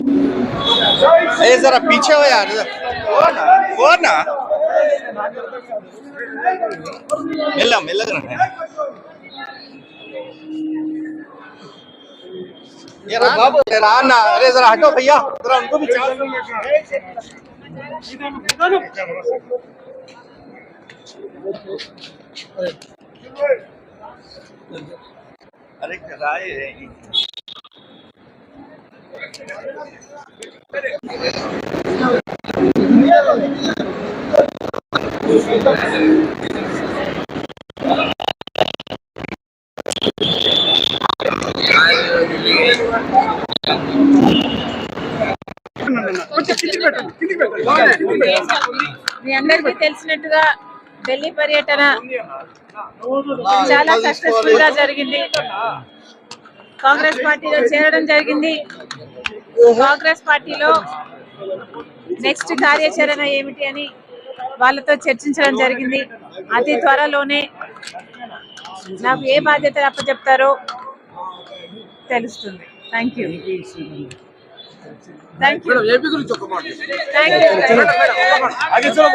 ए, जरा पीछे हो यार वो ना वो ना? मिला मिला रहा है। ये बाबू तेरा ना अरे जरा हटो भैया, जरा उनको भी चार अरे, कराए మీ అందరికీ తెలిసినట్టుగా ఢిల్లీ పర్యటన చాలా సక్సెస్ఫుల్గా జరిగింది. కాంగ్రెస్ పార్టీలో చేరడం జరిగింది. కాంగ్రెస్ పార్టీలో నెక్స్ట్ కార్యాచరణ ఏమిటి అని వాళ్ళతో చర్చించడం జరిగింది. అతి త్వరలోనే నాకు ఏ బాధ్యతలు అప్పచెప్తారో తెలుస్తుంది. Thank you thank you thank you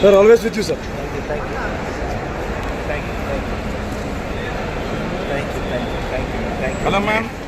Sir, always with you, sir. Thank you, thank you. Thank you, thank you. Thank you, thank you, thank you. Hello, ma'am.